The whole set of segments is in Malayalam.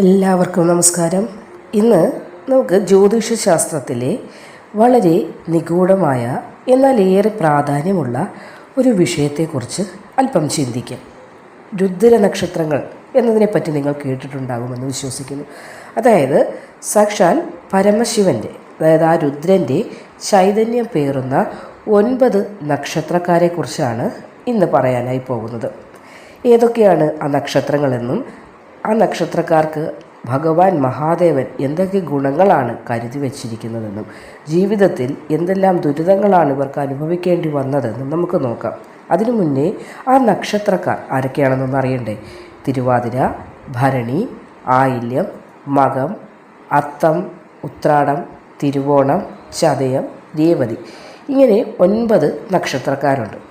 എല്ലാവർക്കും നമസ്കാരം. ഇന്ന് നമുക്ക് ജ്യോതിഷശാസ്ത്രത്തിലെ വളരെ നിഗൂഢമായ എന്നാൽ ഏറെ പ്രാധാന്യമുള്ള ഒരു വിഷയത്തെക്കുറിച്ച് അല്പം ചിന്തിക്കാം. രുദ്ര നക്ഷത്രങ്ങൾ എന്നതിനെപ്പറ്റി നിങ്ങൾ കേട്ടിട്ടുണ്ടാകുമെന്ന് വിശ്വസിക്കുന്നു. അതായത് സാക്ഷാൽ പരമശിവന്റെ അതായത് ആ രുദ്രന്റെ ചൈതന്യം പേറുന്ന ഒൻപത് നക്ഷത്രക്കാരെക്കുറിച്ചാണ് ഇന്ന് പറയാനായി പോകുന്നത്. ഏതൊക്കെയാണ് ആ നക്ഷത്രങ്ങളെന്നും ആ നക്ഷത്രക്കാർക്ക് ഭഗവാൻ മഹാദേവൻ എന്തൊക്കെ ഗുണങ്ങളാണ് കരുതി വച്ചിരിക്കുന്നതെന്നും ജീവിതത്തിൽ എന്തെല്ലാം ദുരിതങ്ങളാണ് ഇവർക്ക് അനുഭവിക്കേണ്ടി വന്നതെന്നും നമുക്ക് നോക്കാം. അതിനു മുന്നേ ആ നക്ഷത്രക്കാർ ആരൊക്കെയാണെന്നൊന്നും അറിയണ്ടേ? തിരുവാതിര ഭരണി ആയില്യം മകം അത്തം ഉത്രാടം തിരുവോണം ചതയം രേവതി. ഇങ്ങനെ ഒൻപത് നക്ഷത്രക്കാരുണ്ട്.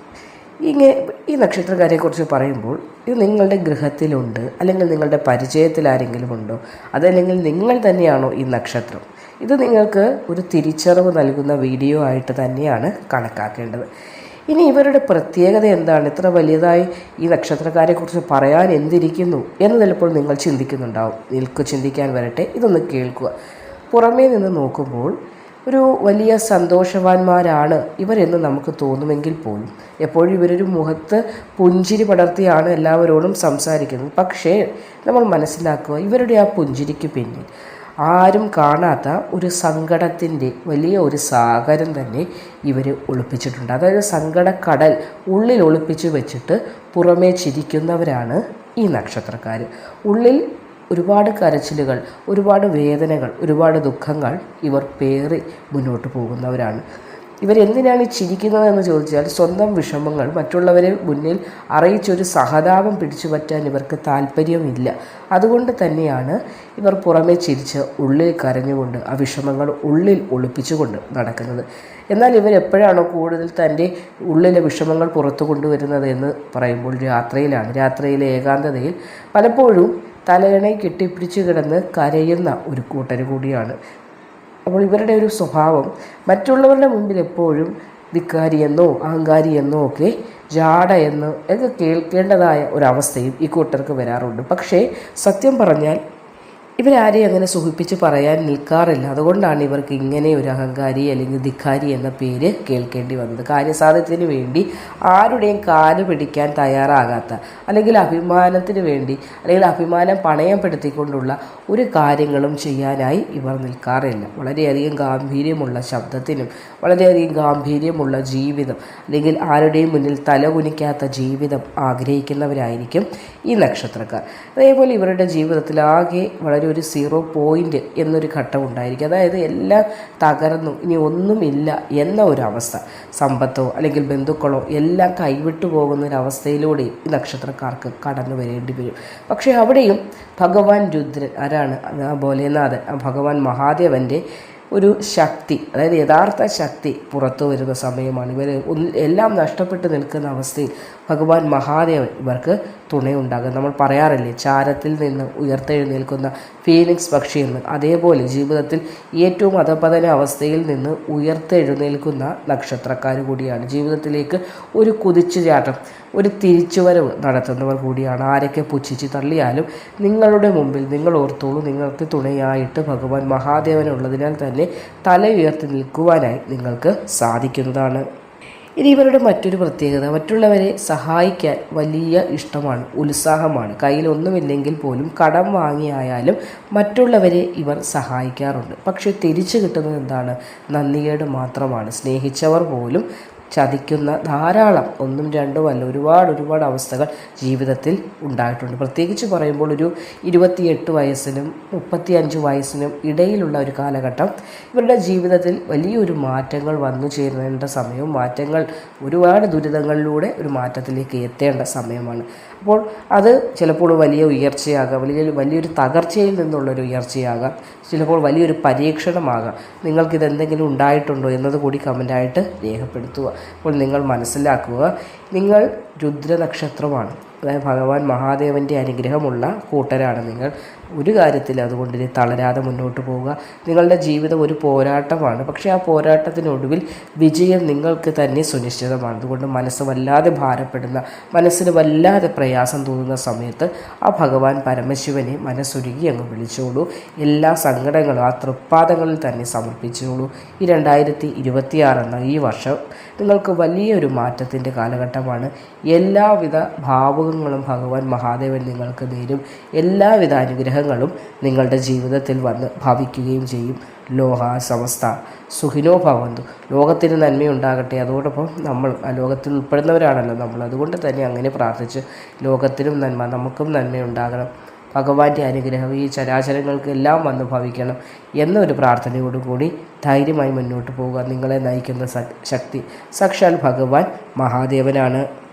ഇങ്ങനെ ഈ നക്ഷത്രക്കാരെക്കുറിച്ച് പറയുമ്പോൾ ഇത് നിങ്ങളുടെ ഗൃഹത്തിലുണ്ട് അല്ലെങ്കിൽ നിങ്ങളുടെ പരിചയത്തിൽ ആരെങ്കിലും ഉണ്ടോ അതല്ലെങ്കിൽ നിങ്ങൾ തന്നെയാണോ ഈ നക്ഷത്രം? ഇത് നിങ്ങൾക്ക് ഒരു തിരിച്ചറിവ് നൽകുന്ന വീഡിയോ ആയിട്ട് തന്നെയാണ് കണക്കാക്കേണ്ടത്. ഇനി ഇവരുടെ പ്രത്യേകത എന്താണ്? ഇത്ര വലിയതായി ഈ നക്ഷത്രക്കാരെക്കുറിച്ച് പറയാൻ എന്തിരിക്കുന്നു എന്ന് ചിലപ്പോൾ നിങ്ങൾ ചിന്തിക്കുന്നുണ്ടാവും. നിൽക്കു ചിന്തിക്കാൻ വരട്ടെ. ഇതൊന്ന് കേൾക്കുക. പുറമേ നിന്ന് നോക്കുമ്പോൾ ഒരു വലിയ സന്തോഷവാന്മാരാണ് ഇവരെന്ന് നമുക്ക് തോന്നുമെങ്കിൽ പോലും. എപ്പോഴും ഇവരൊരു മുഖത്ത് പുഞ്ചിരി പടർത്തിയാണ് എല്ലാവരോടും സംസാരിക്കുന്നത്. പക്ഷേ നമ്മൾ മനസ്സിലാക്കുക ഇവരുടെ ആ പുഞ്ചിരിക്ക് പിന്നിൽ ആരും കാണാത്ത ഒരു സങ്കടത്തിന്റെ വലിയ ഒരു സാഗരം തന്നെ ഇവർ ഒളിപ്പിച്ചിട്ടുണ്ട്. അതായത് സങ്കടക്കടൽ ഉള്ളിൽ ഒളിപ്പിച്ച് വെച്ചിട്ട് പുറമേ ചിരിക്കുന്നവരാണ് ഈ നക്ഷത്രക്കാർ ഉള്ളിൽ ഒരുപാട് കരച്ചിലുകൾ ഒരുപാട് വേദനകൾ ഒരുപാട് ദുഃഖങ്ങൾ ഇവർ പേറി മുന്നോട്ട് പോകുന്നവരാണ്. ഇവരെന്തിനാണ് ഈ ചിരിക്കുന്നതെന്ന് ചോദിച്ചാൽ സ്വന്തം വിഷമങ്ങൾ മറ്റുള്ളവരെ മുന്നിൽ അറിയിച്ചൊരു സഹതാപം പിടിച്ചു പറ്റാൻ ഇവർക്ക് താല്പര്യമില്ല അതുകൊണ്ട് തന്നെയാണ് ഇവർ പുറമെ ചിരിച്ച് ഉള്ളിൽ കരഞ്ഞുകൊണ്ട് ആ വിഷമങ്ങൾ ഉള്ളിൽ ഒളിപ്പിച്ചുകൊണ്ട് നടക്കുന്നത്. എന്നാൽ ഇവരെപ്പോഴാണോ കൂടുതൽ തന്റെ ഉള്ളിലെ വിഷമങ്ങൾ പുറത്തു കൊണ്ടുവരുന്നത് എന്ന് പറയുമ്പോൾ രാത്രിയിലാണ്. രാത്രിയിലെ ഏകാന്തതയിൽ പലപ്പോഴും തലയണை കെട്ടിപ്പിടിച്ച് കിടന്ന് കരയുന്ന ഒരു കൂട്ടർ കൂടിയാണ്. അപ്പോൾ ഇവരുടെ ഒരു സ്വഭാവം മറ്റുള്ളവരുടെ മുമ്പിൽ എപ്പോഴും ധിക്കാരിയെന്നോ അഹങ്കാരിയെന്നോ ഒക്കെ ജാട എന്ന് ഒക്കെ കേൾക്കേണ്ടതായ ഒരവസ്ഥയും ഈ കൂട്ടർക്ക് വരാറുണ്ട്. പക്ഷേ സത്യം പറഞ്ഞാൽ ഇവരാരെയും അങ്ങനെ സുഖിപ്പിച്ച് പറയാൻ നിൽക്കാറില്ല. അതുകൊണ്ടാണ് ഇവർക്ക് ഇങ്ങനെ ഒരു അഹങ്കാരി അല്ലെങ്കിൽ ധിക്കാരി എന്ന പേര് കേൾക്കേണ്ടി വന്നത്. കാര്യസാധ്യത്തിന് വേണ്ടി ആരുടെയും കാൽ പിടിക്കാൻ തയ്യാറാകാത്ത അല്ലെങ്കിൽ അഭിമാനത്തിന് വേണ്ടി അല്ലെങ്കിൽ അഭിമാനം പണയപ്പെടുത്തിക്കൊണ്ടുള്ള ഒരു കാര്യങ്ങളും ചെയ്യാനായി ഇവർ നിൽക്കാറില്ല. വളരെയധികം ഗാംഭീര്യമുള്ള ശബ്ദത്തിനും വളരെയധികം ഗാംഭീര്യമുള്ള ജീവിതം അല്ലെങ്കിൽ ആരുടെയും മുന്നിൽ തലകുനിക്കാത്ത ജീവിതം ആഗ്രഹിക്കുന്നവരായിരിക്കും ഈ നക്ഷത്രക്കാർ. അതേപോലെ ഇവരുടെ ജീവിതത്തിൽ ആകെ വളരെ ഒരു സീറോ പോയിന്റ് എന്നൊരു ഘട്ടം ഉണ്ടായിരിക്കും. അതായത് എല്ലാം തകർന്നു ഇനി ഒന്നുമില്ല എന്ന ഒരു അവസ്ഥ. സമ്പത്തോ അല്ലെങ്കിൽ ബന്ധുക്കളോ എല്ലാം കൈവിട്ടു പോകുന്ന ഒരു അവസ്ഥയിലൂടെ ഈ നക്ഷത്രക്കാർക്ക് കടന്നു വരേണ്ടി വരും. പക്ഷേ അവിടെയും ഭഗവാൻ രുദ്രൻ ആരാണ്? ഭോലേനാഥൻ ഭഗവാൻ മഹാദേവന്റെ ഒരു ശക്തി അതായത് യഥാർത്ഥ ശക്തി പുറത്തു വരുന്ന സമയമാണ്. ഇവർ എല്ലാം നഷ്ടപ്പെട്ട് നിൽക്കുന്ന അവസ്ഥയിൽ ഭഗവാൻ മഹാദേവൻ ഇവർക്ക് തുണയുണ്ടാകും. നമ്മൾ പറയാറില്ലേ ചാരത്തിൽ നിന്ന് ഉയർത്തെഴുന്നേൽക്കുന്ന ഫീനിക്സ് പക്ഷി എന്ന്. അതേപോലെ ജീവിതത്തിൽ ഏറ്റവും അധപതന അവസ്ഥയിൽ നിന്ന് ഉയർത്തെഴുന്നേൽക്കുന്ന നക്ഷത്രക്കാർ കൂടിയാണ്. ജീവിതത്തിലേക്ക് ഒരു കുതിച്ചുചാട്ടം ഒരു തിരിച്ചുവരവ് നടത്തുന്നവർ കൂടിയാണ്. ആരൊക്കെ പുച്ഛിച്ച് തള്ളിയാലും നിങ്ങളുടെ മുമ്പിൽ നിങ്ങൾ ഓർത്തോളൂ നിങ്ങൾക്ക് തുണയായിട്ട് ഭഗവാൻ മഹാദേവനുള്ളതിനാൽ തന്നെ തല ഉയർത്തി നിൽക്കുവാനായി നിങ്ങൾക്ക് സാധിക്കുന്നതാണ്. ഇനി ഇവരുടെ മറ്റൊരു പ്രത്യേകത മറ്റുള്ളവരെ സഹായിക്കാൻ വലിയ ഇഷ്ടമാണ് ഉത്സാഹമാണ്. കയ്യിലൊന്നുമില്ലെങ്കിൽ പോലും കടം വാങ്ങിയായാലും മറ്റുള്ളവരെ ഇവർ സഹായിക്കാറുണ്ട്. പക്ഷേ തിരിച്ചു കിട്ടുന്നത് എന്താണ്? നന്ദികേട് മാത്രമാണ്. സ്നേഹിച്ചവർ പോലും ചതിക്കുന്ന ധാരാളം ഒന്നും രണ്ടും അല്ല ഒരുപാട് ഒരുപാട് അവസ്ഥകൾ ജീവിതത്തിൽ ഉണ്ടായിട്ടുണ്ട്. പ്രത്യേകിച്ച് പറയുമ്പോൾ ഒരു ഇരുപത്തിയെട്ട് വയസ്സിനും മുപ്പത്തി അഞ്ച് വയസ്സിനും ഇടയിലുള്ള ഒരു കാലഘട്ടം ഇവരുടെ ജീവിതത്തിൽ വലിയൊരു മാറ്റങ്ങൾ വന്നു ചേരേണ്ട സമയവും മാറ്റങ്ങൾ ഒരുപാട് ദുരിതങ്ങളിലൂടെ ഒരു മാറ്റത്തിലേക്ക് എത്തേണ്ട സമയമാണ്. അപ്പോൾ അത് ചിലപ്പോൾ വലിയ ഉയർച്ചയാകാം വലിയ വലിയൊരു തകർച്ചയിൽ നിന്നുള്ളൊരു ഉയർച്ചയാകാം. ചിലപ്പോൾ വലിയൊരു പരീക്ഷണമാകാം. നിങ്ങൾക്കിത് എന്തെങ്കിലും ഉണ്ടായിട്ടുണ്ടോ എന്നത് കൂടി കമന്റായിട്ട് രേഖപ്പെടുത്തുക. അപ്പോൾ നിങ്ങൾ മനസ്സിലാക്കുക. നിങ്ങൾ രുദ്ര നക്ഷത്രമാണ് അതായത് ഭഗവാൻ മഹാദേവന്റെ അനുഗ്രഹമുള്ള കൂട്ടരാണ് നിങ്ങൾ. ഒരു കാര്യത്തിൽ അതുകൊണ്ട് ഇനി തളരാതെ മുന്നോട്ട് പോവുക. നിങ്ങളുടെ ജീവിതം ഒരു പോരാട്ടമാണ്. പക്ഷേ ആ പോരാട്ടത്തിനൊടുവിൽ വിജയം നിങ്ങൾക്ക് തന്നെ സുനിശ്ചിതമാണ്. അതുകൊണ്ട് മനസ്സ് വല്ലാതെ ഭാരപ്പെടുന്ന മനസ്സിന് വല്ലാതെ പ്രയാസം തോന്നുന്ന സമയത്ത് ആ ഭഗവാൻ പരമശിവനെ മനസ്സൊരുക്കി അങ്ങ് വിളിച്ചോളൂ. എല്ലാ സങ്കടങ്ങളും ആ തൃപ്പാദങ്ങളിൽ തന്നെ സമർപ്പിച്ചോളൂ. ഈ രണ്ടായിരത്തി ഇരുപത്തിയാറ് എന്ന ഈ വർഷം നിങ്ങൾക്ക് വലിയൊരു മാറ്റത്തിന്റെ കാലഘട്ടമാണ്. എല്ലാവിധ ഭാവുകങ്ങളും ഭഗവാൻ മഹാദേവൻ നിങ്ങൾക്ക് നേരും എല്ലാവിധ അനുഗ്രഹങ്ങളും നിങ്ങളുടെ ജീവിതത്തിൽ വന്ന് ഭവിക്കുകയും ചെയ്യും. ലോഹ സമസ്ത. സുഖിനോ ഭവന്തു. ലോകത്തിന് നന്മയുണ്ടാകട്ടെ. അതോടൊപ്പം നമ്മൾ ആ ലോകത്തിൽ ഉൾപ്പെടുന്നവരാണല്ലോ നമ്മൾ. അതുകൊണ്ട് തന്നെ അങ്ങനെ പ്രാർത്ഥിച്ച് ലോകത്തിനും നന്മ നമുക്കും നന്മയുണ്ടാകണം. ഭഗവാന്റെ അനുഗ്രഹം ഈ ചരാചരങ്ങൾക്ക് എല്ലാം വന്ന് ഭവിക്കണം എന്നൊരു പ്രാർത്ഥനയോടുകൂടി ധൈര്യമായി മുന്നോട്ട് പോവുക. നിങ്ങളെ നയിക്കുന്ന ശക്തി. സാക്ഷാൽ ഭഗവാൻ മഹാദേവനാണ്.